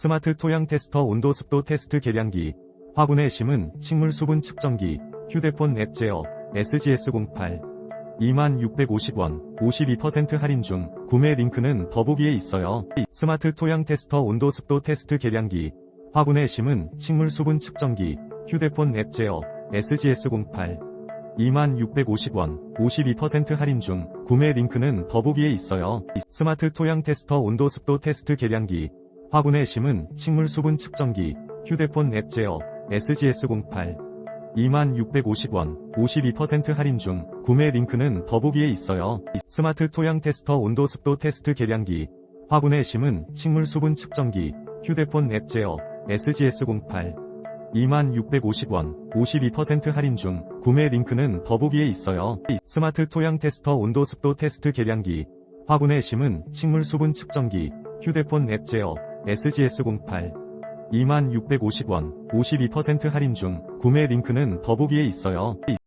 스마트 토양 테스터 온도 습도 테스트 계량기, 화분의 심은 식물 수분 측정기, 휴대폰 앱 제어, SGS08. 2650원, 52% 할인 중, 구매 링크는 더보기에 있어요. 스마트 토양 테스터 온도 습도 테스트 계량기, 화분의 심은 식물 수분 측정기, 휴대폰 앱 제어, SGS08. 2650원, 52% 할인 중, 구매 링크는 더보기에 있어요. 스마트 토양 테스터 온도 습도 테스트 계량기, 화분의 심은 식물 수분 측정기, 휴대폰 앱 제어, SGS08. 2650원, 52% 할인 중, 구매 링크는 더보기에 있어요. 스마트 토양 테스터 온도 습도 테스트 계량기, 화분의 심은 식물 수분 측정기, 휴대폰 앱 제어, SGS08. 2650원, 52% 할인 중, 구매 링크는 더보기에 있어요. 스마트 토양 테스터 온도 습도 테스트 계량기, 화분의 심은 식물 수분 측정기, 휴대폰 앱 제어, SGS08. 2650원, 52% 할인 중, 구매 링크는 더보기에 있어요.